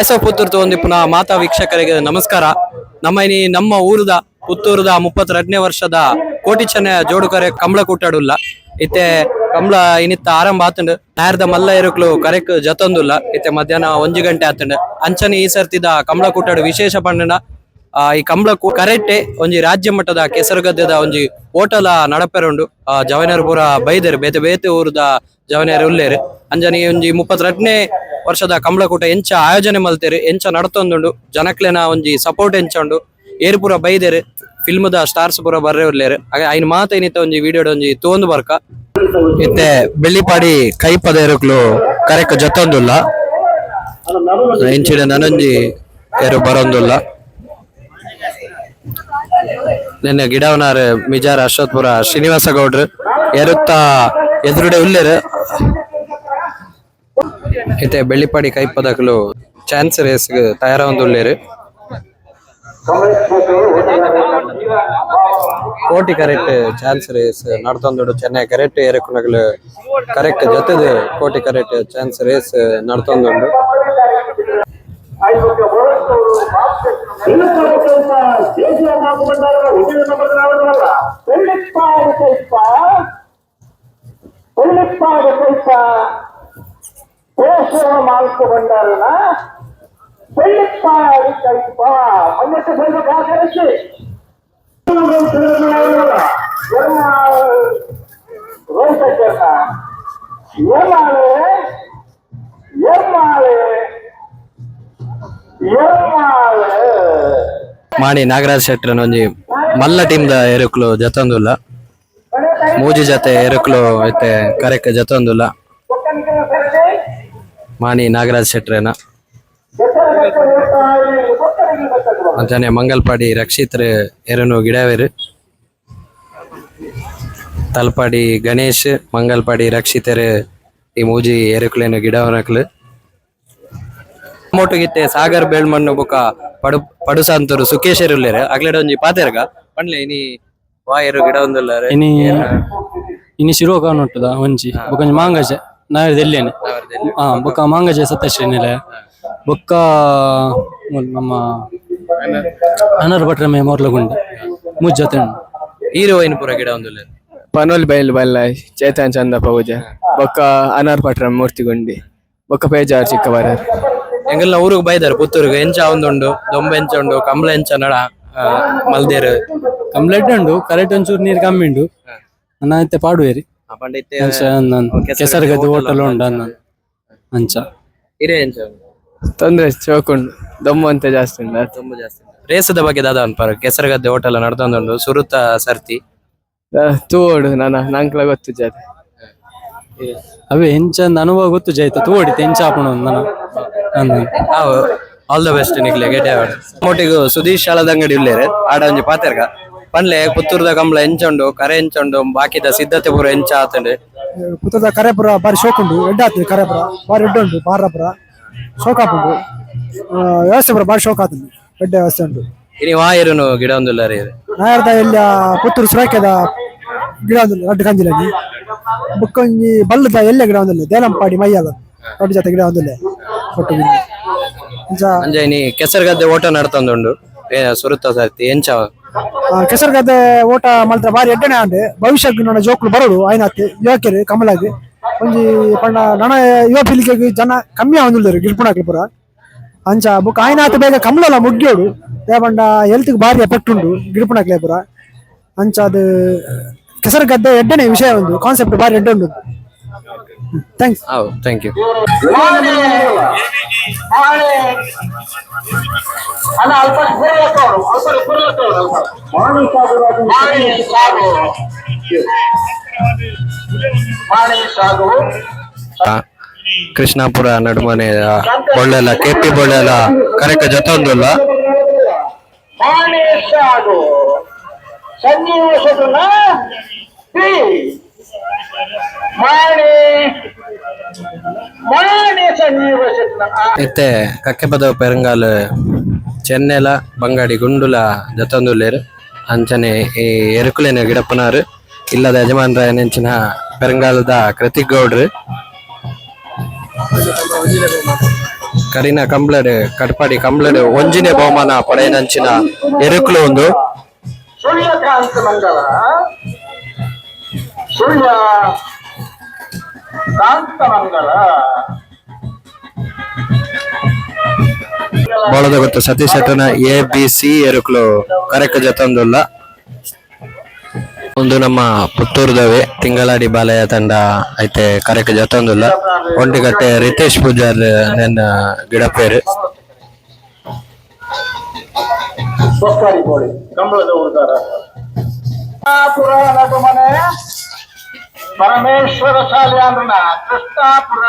Voice Puttur ಪುನಃ ಮಾತಾ ವೀಕ್ಷಕರಿಗೆ ನಮಸ್ಕಾರ. ನಮ್ಮ ಇನಿ ನಮ್ಮ ಊರದ ಪುತ್ತೂರದ ಮುಪ್ಪತ್ತೆರಡನೇ ವರ್ಷದ ಕೋಟಿ ಚೆನ್ನ ಜೋಡುಕರೆ ಕಂಬಳ ಕೂಟಾಡುಲ್ಲ. ಇತ್ತೆ ಕಂಬಳ ಇನಿತ್ತ ಆರಂಭ ಆತಂಡ್ ನಾಯರ್ದ ಮಲ್ಲ ಇರುಕ್ಲು ಕರೆಕ್ ಜತೊಂದುಲ್ಲ. ಇತ್ತೆ ಮಧ್ಯಾಹ್ನ ಒಂಜಿ ಗಂಟೆ ಆತಂಡ್ ಅಂಚನೆ ಈ ಸರ್ತಿದ ಕಂಬಳ ಕೂಟಾಡು ವಿಶೇಷ ಪಂಡನ ಆ, ಈ ಕಂಬಳ ಕರೆಟ್ಟೆ ಒಂಜಿ ರಾಜ್ಯ ಮಟ್ಟದ ಕೆಸರುಗದ್ದೆದ ಒಂಜಿ ಹೋಟೆಲ ನಡಪೆರುಂಡು ಆ, ಜವನೇರು ಪೂರ ಬೈದೇರು ಬೇತೆ ಬೇತೆ ಊರದ ಜವನೇರು ಉಲ್ಲೇರು ಅಂಜನಿ, ಒಂಜಿ ಮುಪ್ಪತ್ತೆರಡನೇ ವರ್ಷದ ಕಂಬಳಕೂಟ ಎಂಚ ಆಯೋಜನೆ ಮಲ್ತೇರು. ಎಂಚ ನಡತೊಂದುಂಡು. ಜನಕ್ಲೆನ ಒಂಜಿ ಸಪೋರ್ಟ್ ಎಂಚ ಉಂಡು ಏರು ಪೂರ ಬೈದೇರು. ಫಿಲ್ಮ್ದ ಸ್ಟಾರ್ಸ್ ಪೂರ ಬರ್ರೆ ಉಲ್ಲೇರು ಹಾಗೆ ಐನ್ ಮಾತ ಏನಿತ್ತ ಒಂಜಿ ವಿಡಿಯೋಡ್ ಒಂಜಿ ತೋಂದು ಬರ್ಕ. ಇತ್ತೆ ಬೆಳ್ಳಿಪಾಡಿ ಕೈ ಏರುಕ್ಲು ಕರೆಕ್ ಜತೊಂದುಲ್ಲ ಇಂಚಿಡ ನನಂಜಿ ಏರು ಬರೊಂದುಲ್ಲ. ನಿನ್ನೆ ಗಿಡವನಾರ್ ಮಿಜಾರ್ ಅಶ್ವತ್ಪುರ ಶ್ರೀನಿವಾಸ ಗೌಡ್ರು ಎರುತ್ತ ಎದುರುಡೆ ಉಲ್ಲೇರು ಇತ್ತೆ ಬೆಳ್ಳಿಪಾಡಿ ಕೈಪದಕಲು ಚಾನ್ಸ್ ರೇಸ್ ತಯಾರೊಂದು ಉಲ್ಲೇರು ಕೋಟಿ ಕರೆಕ್ಟ್ ಚಾನ್ಸ್ ರೇಸ್ ನಡ್ತೊಂದುಡು ಚೆನ್ನೈ ಕರೆಕ್ಟ್ ಏರಕುನಗಲು ಕರೆಕ್ಟ್ ಜೊತೆದು ಕೋಟಿ ಕರೆಕ್ಟ್ ಚಾನ್ಸ್ ರೇಸ್ ನಡ್ತೊಂದುಂಡು. ಉಳ್ಳಿಪ್ಪಾಡು ಸ್ವಲ್ಪ ಪೋಷಣ ಮಾಡ್ಕೊಂಡಾರನ ಬೆಳ್ಳಿಪ್ಪಾಡಿ ಕಲ್ಪ ಮಣ್ಣಕ್ಕೆ ಬರ್ಬೇಕು ಆಕರಿಸಿ ರೋಹಿತ ಏಮಾಳೆ ಏಮಾಳೆ ಏಮಾಳೆ ಮಾಡಿ ನಾಗರಾಜ್ ಶೆಟ್ರನ್ ಒಂಜಿ ಮಲ್ಲ ಟೀಮ್ದ ಏರುಕ್ಲು ಜತೊಂದುಲ್ಲ ಮೂಜಿ ಜೊತೆ ಎರಕಲು ಐತೆ ಕರೆಕ ಜೊತೊಂದುಲ್ಲ ಮಾನಿ ನಾಗರಾಜ್ ಶೆಟ್ರೇನ. ಅಂತಾನೆ ಮಂಗಲ್ಪಾಡಿ ರಕ್ಷಿತ್ ಎರನು ಗಿಡವೇರು. ತಲ್ಪಾಡಿ ಗಣೇಶ್, ಮಂಗಲ್ಪಾಡಿ ರಕ್ಷಿತರು, ಈ ಮೂಜಿ ಎರುಕ್ಲೇನು ಗಿಡವನಕ್ಲು. ಮೋಟುಗಿತ್ತೆ ಸಾಗರ್ ಬೇಳ್ಮಣ್ಣು ಬೊಕ ಪಡು ಪಡುಸಾಂತರು ಸುಖೇಶ್ ಇರುಲ್ಲೇರು ಒಂಜಿ ಪಾತೆರ್ಗ. ಪಂಡ್ಲೆ ಇನಿ ವಾಯರು ಗಿಡ ಒಂದುಲ್ಲಾರೆ ಇನಿ ಇನಿ ಶಿರೋಕ ಉಂಟದ ಒಂಜಿ. ಬೊಕ ಮಾಂಗಜ. ನಾಳೆ ಎಲ್ಲೇನೆ ಹಾ ಬೊಕ ಮಾಂಗಜ ಸತ್ಯಶ್ರೀನಿಲ ಬೊಕ್ಕ ಮುಲ್ ನಮ್ಮ ಅನರ್ ಭಟ್ರ ಮೇ ಮೊರ್ಲಗುಂಡೆ ಮೂಜ್ ಜೊತೆ ಉಂಡು. ಹೀರೋ ವೈನ್ ಪೂರ ಗಿಡ ಒಂದುಲ್ಲೇರು ಪನೋಲ್ ಬೈಲ್ ಬಲ್ಲ ಚೇತನ್ ಚಂದ ಪೂಜೆ. ಬೊಕ್ಕ ಅನರ್ ಪಟ್ರ ಮೂರ್ತಿಗುಂಡಿ. ಬೊಕ್ಕ ಪೇಜಾರ್ ಚಿಕ್ಕ ಬರ ಎಂಗಲ್ನ ಊರಿಗೆ ಬೈದಾರೆ ಪುತ್ತೂರಿಗೆ. ಎಂಚ ಒಂದುಂಡು ದೊಂಬೆ ಎಂಚ ಉಂಡು ಕಂಬಳ ಎಂಚ ನಡ ಮಲ್ದೇರು. ಕಂಪ್ಲೇಂಟ್ ಉಂಡು ಕರೆಕ್ಟ್ ಒಂಚೂರು ನೀರು ಕಮ್ಮಿ ಉಂಡು ನನ್ನ ಐತೆ ಪಾಡುವೇರಿ. ಕೆಸರುಗದ್ದು ಹೋಟೆಲ್ ಉಂಡು ಅನ್ನ ಅಂಚ ತೊಂದ್ರೆ ಚೋಕುಂಡು ದಮ್ಮು ಅಂತ ಜಾಸ್ತಿ ಉಂಡು ತುಂಬ ಜಾಸ್ತಿ ರೇಸದ ಬಗ್ಗೆ ದಾದ ಅನ್ಪಾರ ಕೆಸರಗದ್ದೆ ಹೋಟೆಲ್ ನಡ್ದೊಂದುಂಡು ಸುರುತ ಸರ್ತಿ. ತೋಡು ನನ್ನ ನಂಕ್ಲ ಗೊತ್ತು ಜಾತ. ಅವೇ ಹೆಂಚ ಅನುಭವ ಗೊತ್ತು ಜೈತ ತೋಡಿ ನನ್ನ. ಅಂದ ಅವು ಆಲ್ ದ ಬೆಸ್ಟ್ ನಿಕ್ಲೆ ಆಡ್ ಮೋಟಿಗು ಸುದೀಶ್ ಶಾಲದ ಅಂಗಡಿ ಉಳ್ಳೇರೆ ಆಡ ಒಂಜಿ ಪಾತೆರ್ಗ. ಪನ್ಲೆ ಪುತ್ತೂರ್ದ ಕಂಬಳ ಎಂಚುಂಡು ಕರೆ ಎಂಚುಂಡು ಬಾಕಿದ ಸಿದ್ಧತೆ ಪೂರ ಎಂಚ ಪುತ್ತೂರ್ದ ಪುತ್ತದ ಕರೆಪುರ ಬಾರಿ ಶೋಕುಂಡು ಎಡ್ಡ ಆತದೆ ಕರೆಪುರ. ಬಾರಿ ಎಡ್ಡ ಉಂಟು ಬಾರಪುರ ಶೋಕ ಆಪುಂಡು ಆ, ವ್ಯವಸ್ಥೆ ಪುರ ಬಾರಿ ಶೋಕ ಆತದೆ ಎಡ್ಡ ವ್ಯವಸ್ಥೆ ಉಂಟು. ಇನಿ ವಾಯರುನು ಗಿಡ ಒಂದು ನಾಯರ್ದ ಇಲ್ಲ ಪುತ್ತೂರು ಸುರಕ್ಯದ ಗಿಡ ಒಂದು ರಡ್ಡು ಕಂದಿಲನಿ ಬುಕ್ಕೊಂಜಿ ಬಲ್ಲದ ಎಲ್ಲ ಗಿಡ ಒಂದಿಲ್ಲ? ದೇಲಂಪಾಡಿ ಮೈಯಲ್ಲ ರಡ್ಡು ಜೊತೆ ಗಿಡ ಒಂದಿಲ್ಲ. ಕೊಟ್ಟು ಗದ್ದೆ ಕೆಸರಗದ್ದೆ ಓಟ ನಡ್ತೊಂದುಂಡು. ಏ ಸುರುತ ಸರ್ತಿ ಎಂಚ ಕೆಸರುಗದ್ದೆ ಓಟ ಮಾತ್ರ ಬಾರಿ ಎಡ್ಡನೆ ಆಂಡೆ. ಭವಿಷ್ಯಕ್ಕೆ ನನ್ನ ಜೋಕ್ಲು ಬರೋಡು ಆಯ್ನಾತಿ ಯುವಕರು ಕಮಲಾಗಿ. ಒಂಜಿ ಪಂಡ ನನ ಯುವ ಪೀಳಿಗೆಗೆ ಜನ ಕಮ್ಮಿ ಆವಂದಿಲ್ಲರು ಗಿಲ್ಪುಣಕ್ಲು ಪುರ. ಅಂಚ ಬುಕ್ ಆಯ್ನಾತ ಬೇಗ ಕಮಲಲ್ಲ ಮುಗ್ಗ್ಯೋಡು. ಹೆಲ್ತ್ ಹೆಲ್ತ್ಗೆ ಬಾರಿ ಎಫೆಕ್ಟ್ ಉಂಡು ಗಿಲ್ಪುಣಕ್ಲೆ ಪುರ. ಅಂಚ ಅದು ಕೆಸರ್ಗದ್ದೆ ಎಡ್ಡನೆ ವಿಷಯ ಒಂದು ಕಾನ್ಸೆಪ್ಟ್ ಬಾರಿ ಎಡ್ಡ ಉಂಡು. ಥ್ಯಾಂಕ್ಸ್ ಹೌದು ಥ್ಯಾಂಕ್ ಯು ಕೃಷ್ಣಾಪುರ ನಡುಮನೆ ಬೊಳ್ಳೆಲ್ಲ ಕೆಪಿ ಬೊಳ್ಳೆಲ್ಲ ಕರೆಕ್ಟ್ ಜೊತೆ ಒಂದಲ್ಲ ಸನ್ನಿವೇಶ ಸಂಜೀವ ಸದನ ಕಕ್ಕೆ ಇತ್ತೆ ಕಕ್ಕೆಪದ ಪೆರಂಗಾಲ್ ಚೆನ್ನೆಲ ಬಂಗಾಡಿ ಗುಂಡುಲ ಜತೊಂದುಲ್ಲೇರು ಅಂಚನೆ ಈ ಎರುಕುಲೆನ ಗಿಡಪ್ಪನಾರು ಇಲ್ಲದ ಯಜಮಾನ್ರ ನೆಂಚಿನ ಪೆರಂಗಾಲದ ಕೃತಿಕ್ ಗೌಡ್ರು ಕರಿನ ಕಂಬ್ಳಡ್ ಕಟ್ಪಾಡಿ ಕಂಬ್ಳಡ್ ಒಂಜಿನೇ ಬಹುಮಾನ ಪಡೆಯನಂಚಿನ ಎರುಕುಲು ಒಂದು. ಸೂರ್ಯಕಾಂತ ಮಂಗಲ. ಸೂರ್ಯ ಕಾಂತಮಂಗಲ. ಬಹಳ ಗೊತ್ತು ಸತೀಶ್ ಶೆಟ್ಟನ ಎ ಬಿ ಸಿ ಎರುಕ್ಲು ಕರೆಕ್ಟ್ ಜೊತೊಂದುಲ್ಲ ಒಂದು ನಮ್ಮ ಪುತ್ತೂರ್ದವೆ ತಿಂಗಳಾಡಿ ಬಾಲಯ ತಂಡ ಐತೆ ಕರೆಕ್ಟ್ ಜೊತೊಂದುಲ್ಲ ಒಂಟಿಗಟ್ಟೆ ರಿತೇಶ್ ಪೂಜಾರ್ ನನ್ನ ಗಿಡ ಪೇರು ಕಂಬಳದ ಮನೆ ಪರಮೇಶ್ವರ ಶಾಲೆ ಅಂದ್ರನ ಕೃಷ್ಣಾಪುರ.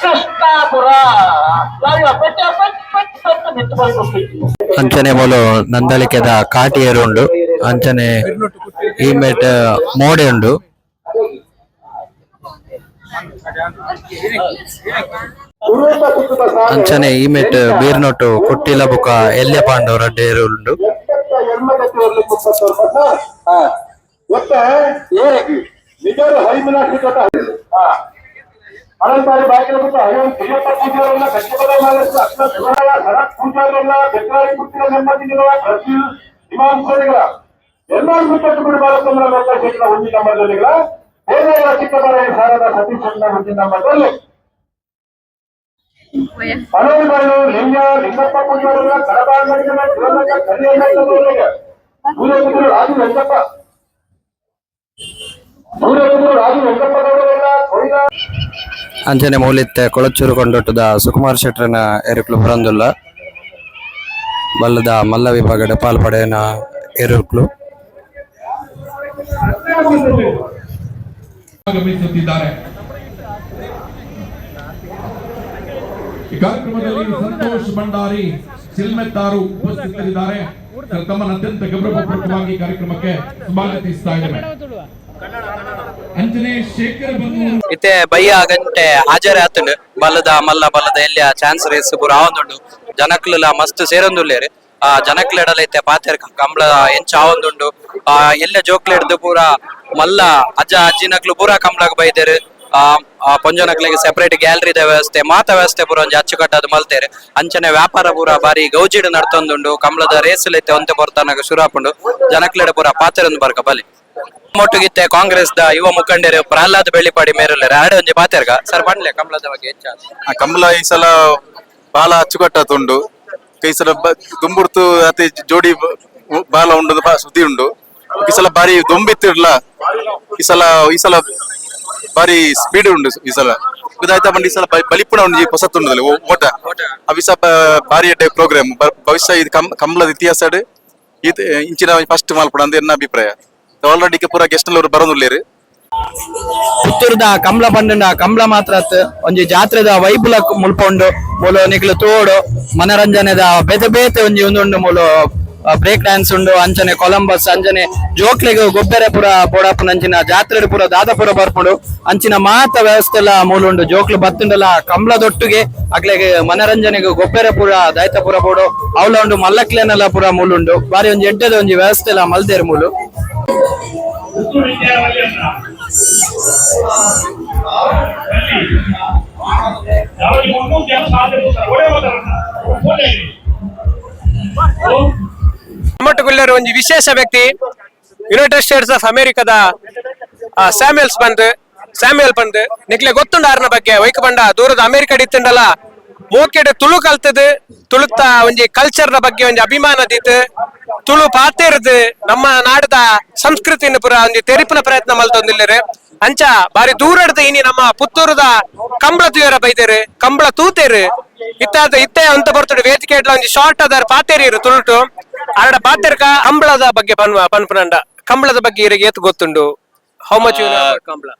ಕೃಷ್ಣಾಪುರ. ಅಂಚನೆ ಮೊಲು ನಂದಳಿಕೆದ ಕಾಟಿಯರು ಉಂಡು. ಅಂಚನೆ ಈ ಮೇಟ್ ಮೋಡೆ ಉಂಡು. ಅಂಚನೆ ಈ ಮೇಟ್ ಬೀರ್ನೊಟ್ಟು ಕುಟ್ಟಿಲ ಬುಕ ಎಲ್ಲೆ ಪಾಂಡವರ ಡೇರು ಉಂಡು ಎಪ್ಪತ್ತ ಎಣ್ಮದಕ್ಕೆ ಇರ್ಲಿಕ್ಕೆ ಮುಪ್ಪತ್ತೊಂದು ಪಟ್ಟ ಹಾ ಒತ್ತೆ ಏರಗಿ ನಿಜರು ಹರಿಮಿನಾಕ್ಷಿ ಕೊಟ್ಟ ಹಾ ಅನಂತಾರಿ ಬಾಗಿಲ ಬಿಟ್ಟು ಹರಿವನ್ ತಿಮ್ಮಪ್ಪ ಪೂಜಾರಲ್ಲ ಕಚ್ಚಪದ ಮಾಲಸ್ತು ಅಕ್ಷರ ಶಿವರಾಯ ಭರತ್ ಪೂಜಾರಲ್ಲ ಬೆಕ್ರಾಳಿ ಪುಟ್ಟಿನ ನೆಮ್ಮದಿಗಳ ಪ್ರತಿ ಇಮಾಂಸರಿಗಳ ಎಲ್ಲರೂ ಬಿಟ್ಟು ಬಿಡು ಬಾಲಚಂದ್ರ ಲೋಕಶೇಖರ ಹುಂಡಿ ನಂಬರ್ಗಳಿಗಳ ಬೇರೆಯವರ ಚಿಕ್ಕಬರ ಸಾರದ ಸತೀಶಣ್ಣ ಹುಂಡಿ ನಂಬರ್ದಲ್ಲಿ ಹಲವು ಲಿಂಗ ಲಿಂಗಪ್ಪ ಪೂಜಾರಲ್ಲ ಕಡಬಾಂಗಡಿಗನ ಶಿವಮೊಗ್ಗ ಕರಿಯಣ್ಣಗೆ ಸೂರ್ಯಗುರು ರಾಜು ವೆಂಕಪ್ಪ ಅಂಚನೆ ಮೌಲಿತ್ತೆ ಕೊಳಚೂರು ಕೊಂಡೊಟ್ಟದ ಸುಕುಮಾರ್ ಶೆಟ್ರನ ಎರುಕ್ಲು ಬರಂದುಲ್ಲ ಬಲ್ಲದ ಮಲ್ಲ ವಿಭಾಗದ ಪಾಲ್ಪಡೆಯನ ಎರುಕ್ಲು ಆಗಮಿಸುತ್ತಿದ್ದಾರೆ. ಈ ಕಾರ್ಯಕ್ರಮದಲ್ಲಿ ಸಂತೋಷ್ ಭಂಡಾರಿ, ಸಿಲ್ಮೆತ್ತಾರು ಉಪಸ್ಥಿತರಿದ್ದಾರೆ. ತಮ್ಮನ್ನು ಅತ್ಯಂತ ಗೌರವಪೂರ್ವಕವಾಗಿ ಕಾರ್ಯಕ್ರಮಕ್ಕೆ ಸ್ವಾಗತಿಸ್ತಾ ಇದ್ದೇವೆ. ಇತ್ತೆ ಬಯ್ಯ ಗಂಟೆ ಹಾಜರ ಆತುಂಡು ಬಲ್ಲದ ಮಲ್ಲ ಬಲ್ಲದ ಎಲ್ಲ ಚಾನ್ಸ್ ರೇಸ್ ಪೂರ ಆವೊಂದುಂಡು. ಜನಕ್ಲೆಲ್ಲ ಮಸ್ತ್ ಸೇರೊಂದುಲ್ಲೇರು ಆ ಜನಕ್ಲೆಡಲ ಇತ್ತೆ ಪಾತೆರ್ ಕಂಬಳ ಎಂಚ ಆವೊಂದುಂಡು. ಆ ಎಲ್ಲ ಜೋಕ್ಲೆಡ್ದು ಪೂರ ಮಲ್ಲ ಅಜ್ಜ ಅಜ್ಜಿನಕ್ಲು ಪೂರ ಕಂಬಳಗ್ ಬೈದೇರು ಆ ಪೊಂಜನಕ್ಲೆಗೆ ಸೆಪರೇಟ್ ಗ್ಯಾಲರಿದ ವ್ಯವಸ್ಥೆ, ಮಾತ ವ್ಯವಸ್ಥೆ ಪೂರ ಒಂಜಿ ಅಚ್ಚುಕಟ್ಟದು ಮಲ್ತೇರು. ಅಂಚನೆ ವ್ಯಾಪಾರ ಪೂರ ಬಾರಿ ಗೌಜಿಡ್ ನಡ್ತೊಂದುಂಡು. ಕಂಬಳದ ರೇಸ್ ಲೈತೆ ಒಂತೆ ಬರ್ತಾನಾಗ ಶುರುಹಾಪುಂಡು ಜನಕ್ಲೆಡ ಪೂರ ಪಾತೆರೊಂದು ಬರ್ಕ ಬಲಿ ಮೊಟ್ಟುಗಿತ್ತೆ ಕಾಂಗ್ರೆಸ್ ದ ಯುವ ಮುಖಂಡರು ಪ್ರಹ್ಲಾದ್ ಬೆಳ್ಳಿಪಾಡಿ ಮೇರಲ್ಲ. ಆಡೆ ಒಂಜಿ ಪಾತೆರ್ಗ ಸರ್ ಬಂಡ್ಲೆ ಕಮಲದ ಬಗ್ಗೆ ಹೆಚ್ಚು ಆ ಕಮಲ ಈ ಸಲ ಬಾಲ ಅಚ್ಚುಕಟ್ಟುಂಡು ಈ ಸಲ ಬ- ದುಂಬುರ್ತು ಅತಿ ಜೋಡಿ ಬ- ಬಾಲ ಉಂಡು ಬಾ ಸುದ್ದಿ ಉಂಡು. ಈ ಸಲ ಬಾರಿ ದೊಂಬಿತ್ತಿರ್ಲ? ಈ ಸಲ ಈ ಸಲ ಬಾರಿ ಸ್ಪೀಡ್ ಉಂಡು ಈ ಸಲ. ಇದಾಯ್ತಾ ಬಂದು ಈ ಸಲ ಬ- ಬಲಿಪುಣ ಉಂಡು ಉಂಡು ಓಟ? ಅವಿಸ ಬಾರಿ ಎಡ್ಡೆ ಪ್ರೋಗ್ರಾಮ್ ಭವಿಷ್ಯ ಇದು ಕಮ್ ಕಮಲದ ಇತಿಹಾಸ ಇಂಚಿನ ಫಸ್ಟ್ ಮಾಲ್ಪಡ ಅಂತ ಎನ್ನ ಅಭಿಪ್ರಾಯ? ಆಲ್ರೆಡಿ ಪೂರ ಗೆಸ್ಟ್ ಅವರು ಬರೋದಿಲ್ಲೇರಿ ಪುತ್ತೂರ್ದ ಕಂಬಳ ಪಂಡನ ಕಂಬಳ ಮಾತ್ರ ಒಂಜಿ ಜಾತ್ರೆದ ವೈಬುಲ ಮುಲ್ಪೊಂಡು ಮೂಲ ನಿಕ್ಲು ತೋಡು, ಮನರಂಜನೆದ ಬೇತೆ ಬೇತೆ ಒಂಜಿ ಉಂದುಂಡು ಮೂಲು ಬ್ರೇಕ್ ಡ್ಯಾನ್ಸ್ ಉಂಡು, ಅಂಚನೆ ಕೊಲಂಬಸ್ ಅಂಚನೆ ಜೋಕ್ಲೆಗ್ ಗೊಬ್ಬರ ಪುರ ಬೋಡಪ್ಪನ ಅಂಚಿನ ಜಾತ್ರೆ ಪುರ ದಾದಾಪುರ ಬರ್ಪುಂಡು, ಅಂಚಿನ ಮಾತ ವ್ಯವಸ್ಥೆ ಎಲ್ಲ ಮೂಲುಂಡು ಜೋಕ್ಲು ಬತ್ತುಂಡಲ ಕಂಬಳದೊಟ್ಟಿಗೆ ಅಕ್ಲೆಗೆ ಮನರಂಜನೆಗೆ ಗೊಬ್ಬರ ಪುರ ದೈತಪುರ ಬೋಡು ಅವಳ ಉಂಡು ಮಲ್ಲಕ್ಲೆನೆಲ್ಲ ಪುರ ಮೂಲುಂಡು ಬಾರಿ ಒಂಜಿ ಎಡ್ಡದ ಒಂಜಿ ವ್ಯವಸ್ಥೆ ಎಲ್ಲ ಮಲ್ದೇರು ಮೂಲು ಮಟ್ಟುಗುಲ್ಲರು ಒಂದು ವಿಶೇಷ ವ್ಯಕ್ತಿ ಯುನೈಟೆಡ್ ಸ್ಟೇಟ್ಸ್ ಆಫ್ ಅಮೆರಿಕದ ಸ್ಯಾಮ್ಯಲ್ಸ್ ಬಂದ್ ಸ್ಯಾಮ್ಯಲ್ ಬಂದ್, ನಿಕ್ಲೆ ಗೊತ್ತುಂಡ ಬಗ್ಗೆ ವೈಕ ದೂರದ ಅಮೆರಿಕ ಇತ್ತಂಡಲ್ಲ ಮೋಕೆಡೆ ತುಳು ಕಲ್ತದು ತುಳುತ್ತ ಒಂಜಿ ಕಲ್ಚರ್ನ ಬಗ್ಗೆ ಒಂಜಿ ಅಭಿಮಾನ ದಿತ್ತು ತುಳು ಪಾತೇರ್ದು ನಮ್ಮ ನಾಡದ ಸಂಸ್ಕೃತಿಯನ್ನು ಪುರ ಒಂಜಿ ತೆರಿಪಿನ ಪ್ರಯತ್ನ ಮಲ್ತೊಂದಿಲ್ಲರೆ. ಅಂಚ ಬಾರಿ ದೂರಡ್ದ ಇನಿ ನಮ್ಮ ಪುತ್ತೂರದ ಕಂಬಳ ತೂಯರ ಬೈದೇರು ಕಂಬಳ ತೂತೇರು. ಇತ್ತಾದ ಇತ್ತೆ ಅಂತ ಬರ್ತಡೆ ವೇದಿಕೆ ಇಡ್ಲ ಒಂಜಿ ಶಾರ್ಟ್ ಅದರ ಪಾತೇರಿರು ತುಳುಟು. ಆಡ ಪಾತೆರ್ಕ ಅಂಬಳದ ಬಗ್ಗೆ ಬನ್ ಪನ್ಪುನಂಡ ಕಂಬಳದ ಬಗ್ಗೆ ಇರಿಗೆ ಏತ್ ಗೊತ್ತುಂಡು. How much Kambala?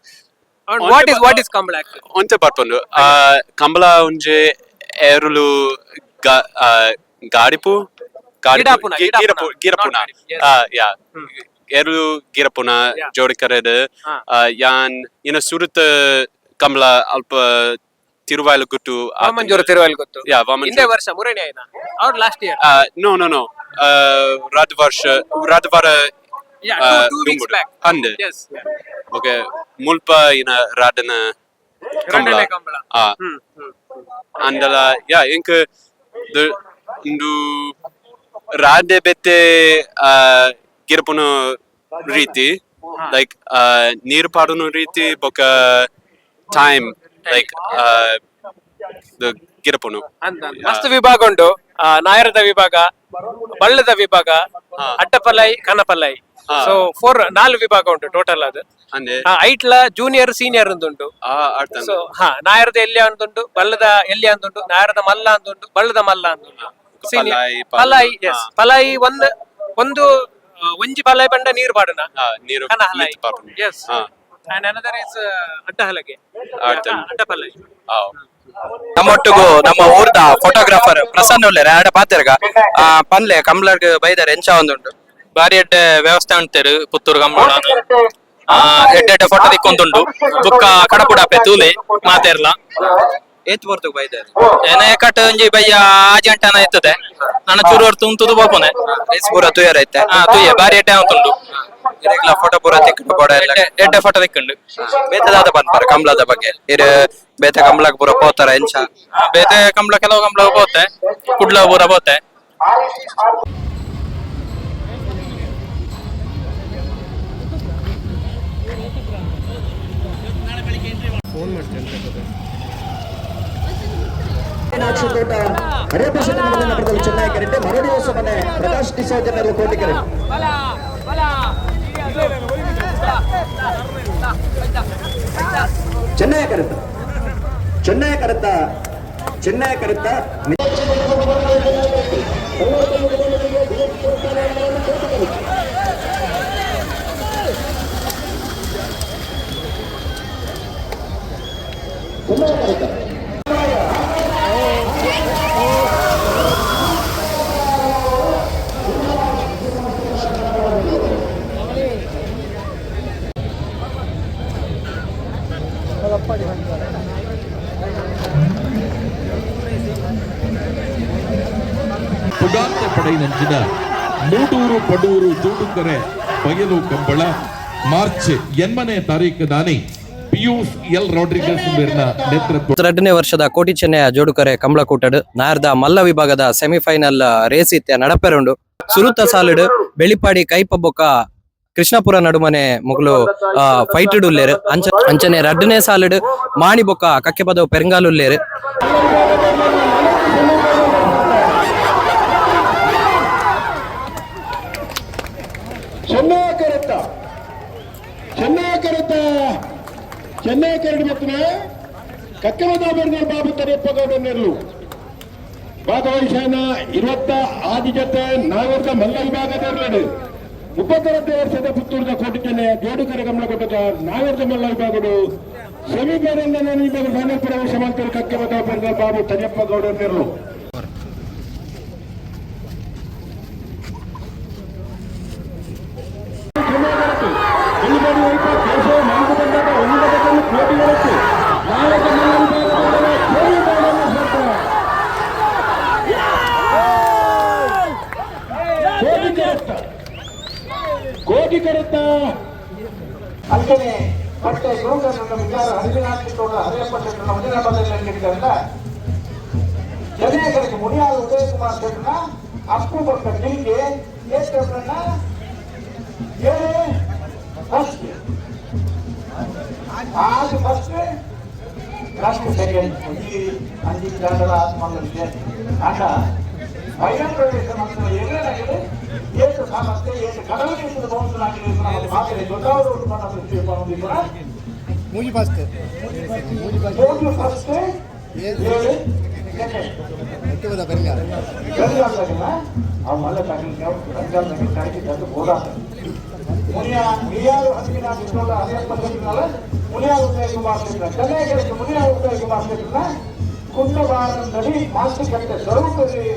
What is what is Kambala ಒಂತೆ ಬರ್ಪುಂಡು ಆ ಕಂಬಳ ಒಂಜಿ ಎರುಳು ಗಾ- ಆ, ಗಾಡಿಪು ಗಾಡಿಪು- ಗಿಡಾಪುನ, ಗಿ- ಗಿಡಾಪುನ. ಗಿರಪು ಗಿರಪುನ Not Gadi, yes. ಆ, ಯಾ ಎರುಳು ಗಿರಪುನ Yeah. ಜೋಡಿಕರೆಡ್ ಹಾ. ಯಾನ್ ಇನ್ನು ಸುರುತ ಕಂಬಳ ಅಲ್ಪ ತಿರುವಾಯಲು ಗುಟ್ಟು ವಾಮಂಜೂರು ತಿರುವಲ್ಲಿ ಗೊತ್ತು ಯಾ ವಾಮನ್ ಹಿಂದೆ ವರ್ಷ ಮೂರನೇ ಆಯ್ನ ಅವ್ರು last year no no no ರಾದ್ ವರ್ಷ ರಾದ್ ವಾರ Yeah, ಆ, two- two weeks ದುಂಬುಡು. back. Hande yes okay ಮುಲ್ಪ ಇನ ರಾಡನ ಎರಡನೇ Kambala Ja. Andala, ja, inke de du rade bete uh, girpono riti like uh, near ನೀರು riti boka time like uh the ಗಿರಪುನು ಅಂತ ಮಸ್ತ್ ವಿಭಾಗ ಉಂಟು ಆ, ನಾಯರದ ವಿಭಾಗ ಬಳ್ಳದ ವಿಭಾಗ ಅಡ್ಡಪಲ್ಲೈ ಕನಪಲ್ಲೈ. ಸೊ ಫೋರ್ ನಾಲ್ಕು ವಿಭಾಗ ಉಂಟು ಟೋಟಲ್ ಅದು. ಐಟ್ಲ ಜೂನಿಯರ್ ಸೀನಿಯರ್ ಅಂದುಂಟು ಸೊ ಹಾ ನಾಯರದ ಎಲ್ಲಿ ಅಂತುಂಟು ಬಳ್ಳದ ಎಲ್ಲಿ ಅಂತುಂಟು ನಾಯರದ ಮಲ್ಲ ಅಂತುಂಟು ಬಳ್ಳದ ಮಲ್ಲ ಅಂದುಂಟು. ಪಲಾಯಿ, ಪಲಾಯಿ ಪಾಲು. ಎಸ್ ಪಲಾಯಿ ಒಂದು ಒಂದು ಒಂಜಿ ಪಲಾಯಿ ಬಂಡ ನೀರು ಪಾಡ್ನು. ಎಸ್ ಅಂಡ್ ಅನದರ್ ಇಸ್ ಅಡ್ಡ ಹಲಗೆ. ಅಡ್ಡ ಪಲಾಯಿ. ನಮ್ಮೊಟ್ಟಿಗೂ ನಮ್ಮ ಊರ್ದ ಫೋಟೋಗ್ರಾಫರ್ ಪ್ರಸನ್ನ ಉಳ್ಳೇರ ಆಡ ಪಾತ್ರಗ. ಆ, ಪನ್ಲೆ ಕಂಬ್ಲರ್ಗ್ ಬೈದಾರೆ, ಎಂಚ ಒಂದುಂಟು. ಬಾರಿ ಎಡ್ಡೆ ವ್ಯವಸ್ಥೆ ಅಂತೇರು ಪುತ್ತೂರು ಕಂಬಳ ಎಡ್ಡೆ ಎಡ್ಡೆ ಫೋಟೋ ದಿಕ್ಕೊಂದುಂಡು ಬುಕ್ಕ, ಕಡಪುಡಾಪೆ, ತೂಲೆ, ಮಾತೇರ್ಲ. ಏತ್ ಬರ್ತು ಬೈದ ಏನೇ ಕಟ್ ಒಂಜಿ ಬಯ್ಯ ಆಜಂಟನ ಇರ್ತದೆ ನನ್ನ ಚೂರು ಹೊರ್ತು ಉಂತುದು ಬೋಪುನೆ. ಐಸ್ ಪೂರ ತುಯರ್ ಐತೆ. ಹಾ ತುಯ್ಯ ಬಾರಿ ಎಡ್ಡೆ ಆವತ್ತುಂಡು. ಇರೆಗ್ಲ ಫೋಟೋ ಪೂರ ತಿಕ್ಕ ಕೊಡ ಎಲ್ಲ ಎಡ್ಡೆ ಎಡ್ಡೆ ಫೋಟೋ ದಿಕ್ಕುಂಡು ಬೇತದಾದ ಬಂದ್ಪಾರ ಕಂಬ್ಲದ ಬಗ್ಗೆ. ಇರು ಬೇತೆ ಕಂಬ್ಲಕ್ ಪೂರ ಪೋತಾರ ಎಂಚ. ಬೇತೆ ಕಂಬಳ ಕೆಲವು ಕಂಬಳ ಪೋತೆ. ಕುಡ್ಲ ಪೂರ ಬೋತೆ ನಾಕ್ಷಕೋಟ ಹರಿಯಪ್ಪ ನಗರದಲ್ಲಿ ಚೆನ್ನೈ ಕೆರೆಟ್ಟೆ ಮರಡಿ ಮನೆ ಕೋಟಿ ಚೆನ್ನೈ ಕರೆತ. ಚೆನ್ನೈ ಕರೆತ. ಚೆನ್ನೈ ಕರೆತ ಪಡೆಯಿನಂಚಿನ ಮೂಡೂರು ಪಡೂರು ತೂಡುಕರೆ ಬಯಲು ಕಂಬಳ. ಮಾರ್ಚ್ ಎನ್ಮನೇ ತಾರೀಕು ದಾನಿ ಎರಡನೇ ವರ್ಷದ ಕೋಟಿ ಚೆನ್ನಯ ಜೋಡುಕರೆ ಕಂಬಳಕೂಟಡ್ ನಾರ್ದ ಮಲ್ಲ ವಿಭಾಗದ ಸೆಮಿಫೈನಲ್ ರೇಸ್ ಇತ್ತೆ ನಡಪೆರುಂಡು ಸುರುತ ಸಾಲಿಡ್ ಬೆಳಿಪಾಡಿ ಕೈಪ ಬೊಕ್ಕ ಕೃಷ್ಣಪುರ ನಡುಮನೆ ಮುಗ್ಲು ಫೈಟ್ ಉಲ್ಲೇರು ಅಂಚ ಅಂಚನೆ ಎರಡನೇ ಸಾಲಿಡ್, ಮಾಣಿಬೊಕ್ಕ ಕಕ್ಕೆಪದವು ಕಕ್ಕೆ ಪದವು ಪೆರಂಗಾಲ್ ಉಲ್ಲೇರು ಚೆನ್ನೈ ಕರೆತ ಚೆನ್ನೈ ಕರೆತ ಚೆನ್ನೈ ಕರಡು ಮತ್ತನ ಕಕ್ಕಮದ ಬೆಂಗಳೂರು ಬಾಬು ತರಿಯಪ್ಪ ಗೌಡ ನೆರಳು ಭಾಗವಹಿಸನ ಇವತ್ತ ಆದಿ ಜೊತೆ ನಾಗರದ ಮಲ್ಲ ವಿಭಾಗದ ಮುಪ್ಪತ್ತೆರಡು ವರ್ಷದ ಪುತ್ತೂರದ ಕೋಟಿ ಚೆನ್ನೈ ಜೋಡುಕರೆ ಗಮನ ಕೊಟ್ಟದ ನಾಗರದ ಮಲ್ಲ ವಿಭಾಗಗಳು ಸೆಮಿಫೈನಲ್ ಫೈನಲ್ ಪ್ರವೇಶ ಮಾಡ್ತಾರೆ ಕಕ್ಕಮದ ಬೆಂಗಳೂರು ಬಾಬು ತರಿಯಪ್ಪ ಗೌಡ ನೆರಳು ಬೆಳಿಬಡಿ ವೈಪ ದೇಶ ನಾಲ್ಕು ಬಂದಾಗ ಒಂದು ಬದಕನ್ನು ಕೋಟಿ ಹೊರತು ನಾಲ್ಕು ಕೋಟಿ ಕರೆತ್ತ ಕೋಟಿ ಕರೆತ್ತ? ಅಲ್ಲದೆ, ಮತ್ತೆ ನನ್ನ ವಿಚಾರ ಹರಿನಾಥಿಕೊಂಡು ಹರಿಯಪ್ಪ ಶೆಟ್ಟರ ಹೇಳಿದ್ರಿಂದ ಜನಗಳಿಗೆ ಮುನಿಯಾದ ಉದಯಕುಮಾರ್ ಶೆಟ್ಟರ ಅಪ್ಪು ಬಂದ ಗಿಳಿಗೆ ಏಷ್ಟನ್ನ ಫಸ್ಟ್ ಆಗ ಫಸ್ಟ್ ರಾಷ್ಟ್ರ ಸೆಕೆಂಡ್ ಈ ಅಂಜಿ ಕನ್ನಡ ಆತ್ಮಗಳಿಗೆ ಆಟ ಬಯಲು ಮತ್ತು ಏನೇನಾಗಿದೆ? ಏಸು ಸಾಮರ್ಥ್ಯ ಏಸು ಕಡಲಿಗೆ ಬಹುಸಲಾಗಿದೆ ನಮ್ಮ ಮಾತಿಗೆ ದೊಡ್ಡವರು ಬಂದಿದ್ದೀರ ಮೂಜಿ ಫಸ್ಟ್ ಮೂಜಿ ಫಸ್ಟ್ ಏಳು ಬೆಂಗಾಲ್ದಾಗಿಲ್ಲ ಅವ್ ಮಲ್ಲ ತಗಲಿಕ್ಕೆ ಬೆಂಗಾಲ್ದಾಗಿ ಕಡೆಗೆ ತಂದು ಹೋದಾಟ ಮುನಿಯ ಮುನಿಯಾರು ಹತ್ತಿನ ಹಾಕಿಕೊಂಡ ಅದೇ ಪದ್ಧತಿನಾಲ ಮುನಿಯಾರು ಉದಯ ಕುಮಾರ್ ಕ್ಷೇತ್ರ ಕನ್ಯಾಕರಿಗೆ ಮುನಿಯಾರು ಉದಯ ಕುಮಾರ್ ಕ್ಷೇತ್ರನ ಕುಂಡಬಾರದಲ್ಲಿ ಮಾತುಕತೆ ಸ್ವರೂಪದಲ್ಲಿ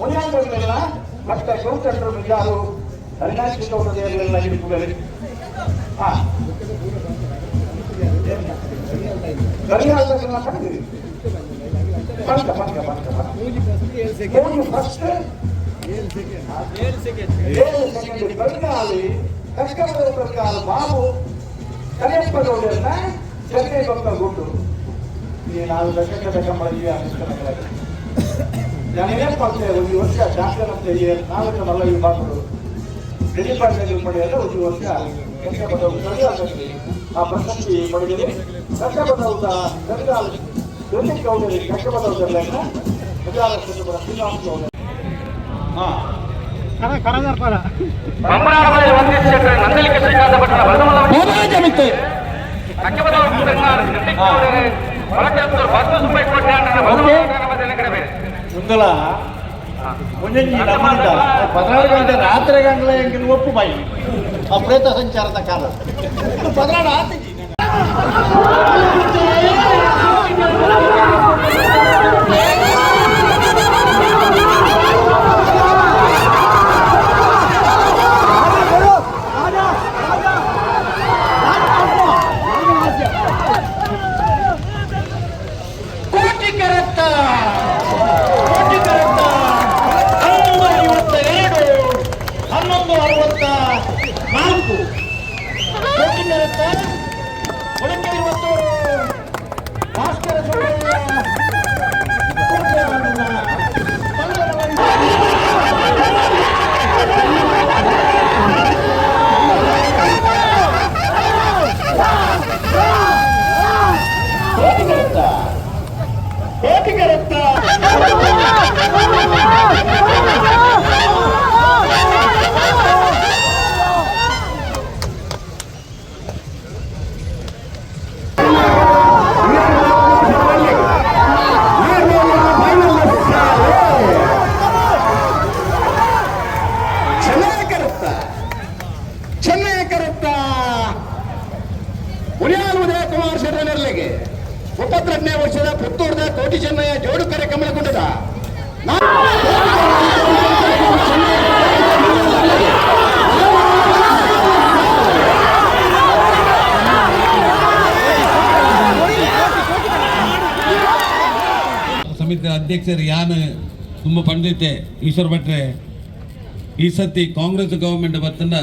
ಮುನಿಯಾಗಲಿಲ್ಲ ಮತ್ತೆ ಶೌಚಂದ್ರ ಯಾರು ಹರಿನಾಥ್ ಚೌಟದೆಲ್ಲ ಹಿಡಿದುಕೊಳ್ಳಲಿ ಹಾ. ಗಡಿಯಾರದಲ್ಲಿ ಕಂಡಿರಿ ಬಂದ ಬಂದ ಬಂದ ಬಂದ. ಫಸ್ಟ್ ಏಳು ಸೆಕೆಂಡ್ ಕಷ್ಟಪಡುವ ಪ್ರಕಾರ ಬಾಬು ಕನೆಪ್ಪನವರನ್ನ ಚೆನ್ನೈ ಭಕ್ತ ಗುಂಡು ಈ ನಾವು ದಶಕದ ಕಂಬಳ ಈ ಅನುಷ್ಠಾನಗಳಾಗಿ ನನಗೇನು ಮಾಡ್ತೇವೆ ಒಂದು ವರ್ಷ ಡಾಕ್ಟರ್ ಅಂತ ಇದೆ ನಾವೆಲ್ಲ ಮಲ್ಲ ಈ ಬಾಕರು ಡೆಲಿಪಾರ್ಟ್ಮೆಂಟ್ ಪಡೆಯಲು ಒಂದು ವರ್ಷ ಕಷ್ಟಪಟ್ಟ ಆಗಲಿ. ಆ ಪ್ರಶಸ್ತಿ ಪಡೆದಿದೆ ಕಷ್ಟಪಟ್ಟ ಉತ್ಸಾಹ ಗಂಗಾಲ ಜೊತೆ ಕೌಡರಿ ಕಷ್ಟಪಟ್ಟ ಉತ್ಸಾಹ ಗಂಗಾಲ ಶ್ರೀನಿವಾಸ ಗೌಡರು ಮುಂದಲ ಮುಂಜಾನೆ ನಮ್ಮಂತ ಪದನಾರು ಗಂಟೆ ರಾತ್ರಿ ಗಂಟೆ ಹೆಂಗಿನ ಒಪ್ಪು ಬಾಯಿ ಆ ಪ್ರೇತ ಸಂಚಾರದ ಕಾಲ ಪದನಾರು ಆತಿಗೆ ಅಧ್ಯಕ್ಷರು ಯಾನು ತುಂಬ ಪಂಡಿತೆ ಈಶ್ವರ ಭಟ್ರೆ. ಈ ಸತಿ ಕಾಂಗ್ರೆಸ್ ಗವರ್ಮೆಂಟ್ ಬರ್ತಂದ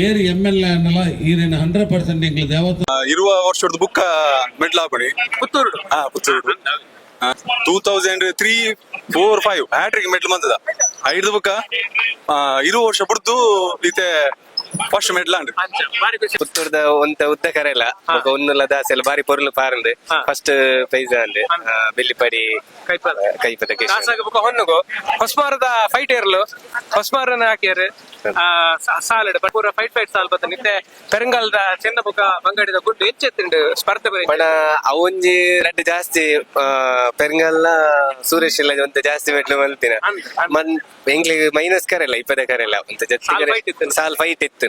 ಏರ್ ಎಂ ಎಲ್ ಎ ಅನ್ನಲ್ಲ ಈರಿನ ಹಂಡ್ರೆಡ್ ಪರ್ಸೆಂಟ್ ಎಂಗ್ಲದ ಯಾವತ್ತು? ಇರುವ ವರ್ಷದ ಬುಕ್ಕ ಮೆಡ್ಲಾಪಣಿ ಪುತ್ತೂರು. ಹಾ Puttur. Two thousand three four five hat trick medal ಬಂದದ. ಐದು ಬುಕ್ಕ. ಇರುವ ವರ್ಷ ಬಿಡ್ದು ಈತೆ ಫಸ್ಟ್ ಮೆಡ್ಲ್ ಅಂಡ್ ಪುತ್ತೂರ್ದ ಒಂತ ಉದ್ದ ಕರೆಲ್ಲ ಒಂದುಲ ದಾಸೆಲ್ಲ ಬಾರಿ ಪೊರ್ಲು ಪಾರಂದ್ ಫಸ್ಟ್ ಪ್ರೈಸ್ ಅಂದ್. ಬೆಳ್ಳಿಪಡಿ ಕೈಪದ. ಹೊನ್ನಗು ಹೊಸ್ಮಾರದ ಫೈಟ್ ಏರ್ಲು ಹೊಸ್ಮಾರನ ಹಾಕ್ಯಾರ ಸಾಲಡ್ ಪೂರ ಫೈಟ್ ಫೈಟ್ ಸಾಲ್ ಬತ್ತ ನಿತ್ತೆ ಪೆರಂಗಲ್ದ ಚೆನ್ನ ಬುಕ್ಕ ಬಂಗಡಿದ ಗುಡ್ಡು ಹೆಚ್ಚೆತ್ತಿಂಡು ಸ್ಪರ್ಧೆ ಬರೀ. ಪಂಡ ಅವೊಂಜಿ ರಡ್ಡ್ ಜಾಸ್ತಿ ಪೆರಂಗಲ್ನ ಸುರೇಶ್ ಇಲ್ಲ ಒಂತ ಜಾಸ್ತಿ ಮೆಟ್ಲು ಮಲ್ತಿನ ಮನ್ ಎಂಗ್ಲಿಗೆ ಮೈನಸ್ ಕರೆಲ್ಲ ಇಪ್ಪದ ಕರೆಲ್ಲ ಅಂತ ಜತ್ತಿ ಸಾಲ್ ಫೈಟ್ ಇತ್ತು.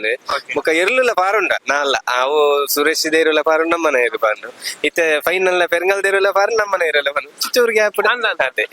ಮುಖ ಎರ್ಲುಲ ಪಾರುಂಡ. ನಾಲ್ಲ ಅವು ಸುರೇಶ್ ದೇರುಲ ಪಾರು ನಮ್ಮನೆ ಇರು ಪಾರು. ಇತ್ತೆ ಫೈನಲ್ ಪೆರಂಗಲ್ ದೇರುಲ ಪಾರು ನಮ್ಮನೆ ಇರಲ್ಲ ಚಿತ್ತೂರ್ ಗ್ಯಾಪ್ ಅದೇ.